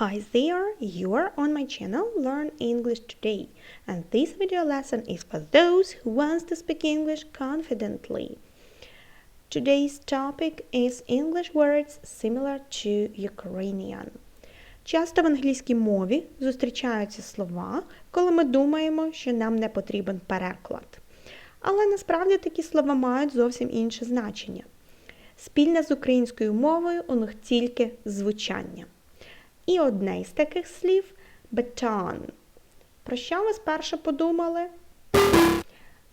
Hi there, you are on my channel Learn English Today and this video lesson is for those who wants to speak English confidently. Today's topic is English words similar to Ukrainian. Часто в англійській мові зустрічаються слова, коли ми думаємо, що нам не потрібен переклад. Але насправді такі слова мають зовсім інше значення. Спільне з українською мовою у них тільки звучання. І одне із таких слів бетон. Про що ви спершу подумали?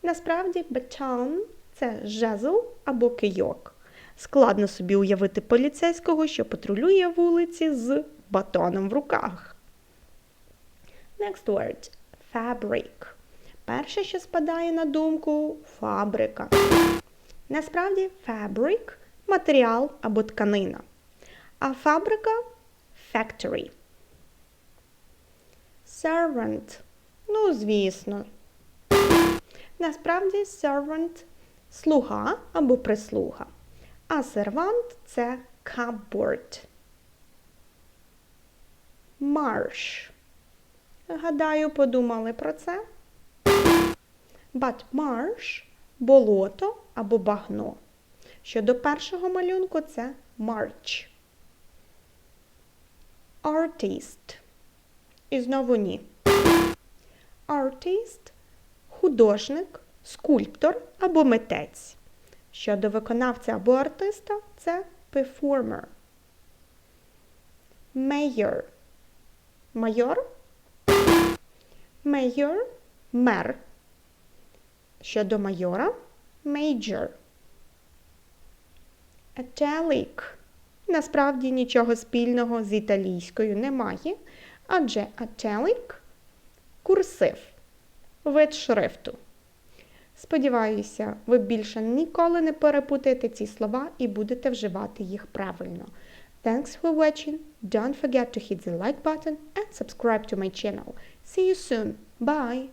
Насправді бетон це жезл або кийок. Складно собі уявити поліцейського, що патрулює вулиці з батоном в руках. Next word fabric. Перше, що спадає на думку фабрика. Насправді fabric – матеріал або тканина. А фабрика factory. Servant. Ну, звісно. Насправді servant – слуга або прислуга. А сервант це cupboard. Marsh. Гадаю, подумали про це. But marsh – болото або багно. Щодо першого малюнку це march. Artist. І знову ні. Artist – художник, скульптор або митець. Щодо виконавця або артиста це performer. Mayor. Майор. Mayor – мер. Щодо майора major. Italic. Насправді нічого спільного з італійською немає, адже italic – курсив, вид шрифту. Сподіваюся, ви більше ніколи не перепутаєте ці слова і будете вживати їх правильно. Thanks for watching. Don't forget to hit the like button and subscribe to my channel. See you soon. Bye!